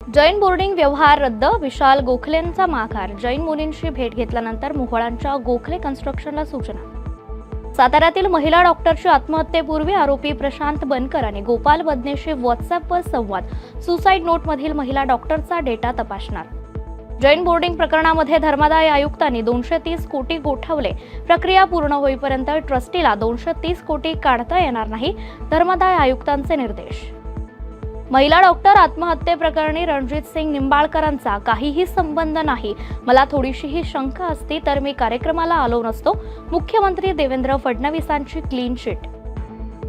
Jain boarding व्यवहार रद्द विशाल गोखलेंचा माघार. जैन मुलींशी भेट घेतल्यानंतर मोहळांच्या गोखले कन्स्ट्रक्शनला सूचना. साताऱ्यातील महिला डॉक्टरची आत्महत्येपूर्वी आरोपी प्रशांत बनकर आणि गोपाल बदनेशी व्हॉट्सअपवर संवाद. सुसाईड नोटमधील महिला डॉक्टरचा डेटा तपासणार. जैन बोर्डिंग प्रकरणामध्ये धर्मादाय आयुक्तांनी दोनशे तीस कोटी गोठवले. प्रक्रिया पूर्ण होईपर्यंत ट्रस्टीला दोनशे तीस कोटी काढता येणार नाही धर्मादाय आयुक्तांचे निर्देश. महिला डॉक्टर आत्महत्येप्रकरणी रणजित सिंग निंबाळकरांचा काहीही संबंध नाही. मला थोडीशीही शंका असती तर मी कार्यक्रमाला आलो नसतो. मुख्यमंत्री देवेंद्र फडणवीसांची क्लीन चिट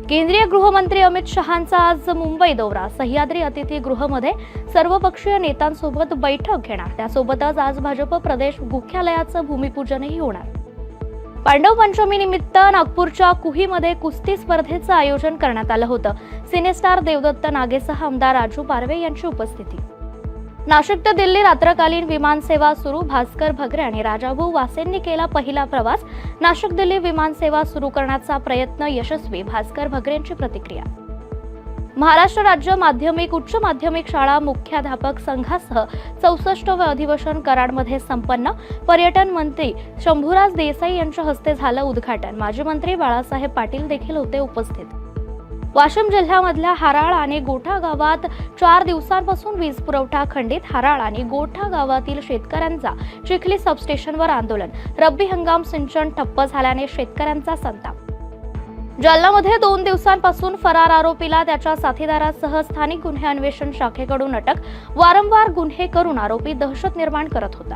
केंद्रीय गृहमंत्री अमित शहांचा आज मुंबई दौरा. सह्याद्री अतिथीगृहमध्ये सर्वपक्षीय नेत्यांसोबत बैठक घेणार. त्यासोबतच आज भाजप प्रदेश मुख्यालयाचं भूमिपूजनही होणार. पांडव पंचमी निमित्त नागपूरच्या कुहीमध्ये कुस्ती स्पर्धेचं आयोजन करण्यात आलं होतं. सिनेस्टार देवदत्त नागेसह आमदार राजू पारवे यांची उपस्थिती. नाशिक ते दिल्ली रात्रकालीन विमानसेवा सुरू भास्कर भगरे आणि राजाभाऊ वासेंनी केला पहिला प्रवास. नाशिक दिल्ली विमानसेवा सुरू करण्याचा प्रयत्न यशस्वी भास्कर भगरेंची प्रतिक्रिया. महाराष्ट्र राज्य माध्यमिक उच्च माध्यमिक शाळा मुख्याध्यापक संघासह चौसष्टवे अधिवेशन कराडमध्ये संपन्न. पर्यटन मंत्री शंभूराज देसाई यांच्या हस्ते झालं उद्घाटन. माजी मंत्री बाळासाहेब पाटील देखील होते उपस्थित. वाशिम जिल्ह्यामधल्या हाराळ आणि गोठा गावात चार दिवसांपासून वीज पुरवठा खंडित. हाराळ आणि गोठा गावातील शेतकऱ्यांचा चिखली सबस्टेशनवर आंदोलन. रब्बी हंगाम सिंचन ठप्प झाल्याने शेतकऱ्यांचा संताप. जालनामध्ये दोन दिवसांपासून फरार आरोपीला त्याच्या साथीदारासह स्थानिक गुन्हे अन्वेषण शाखेकडून अटक वारंवार गुन्हे करून आरोपी दहशत निर्माण करत होता.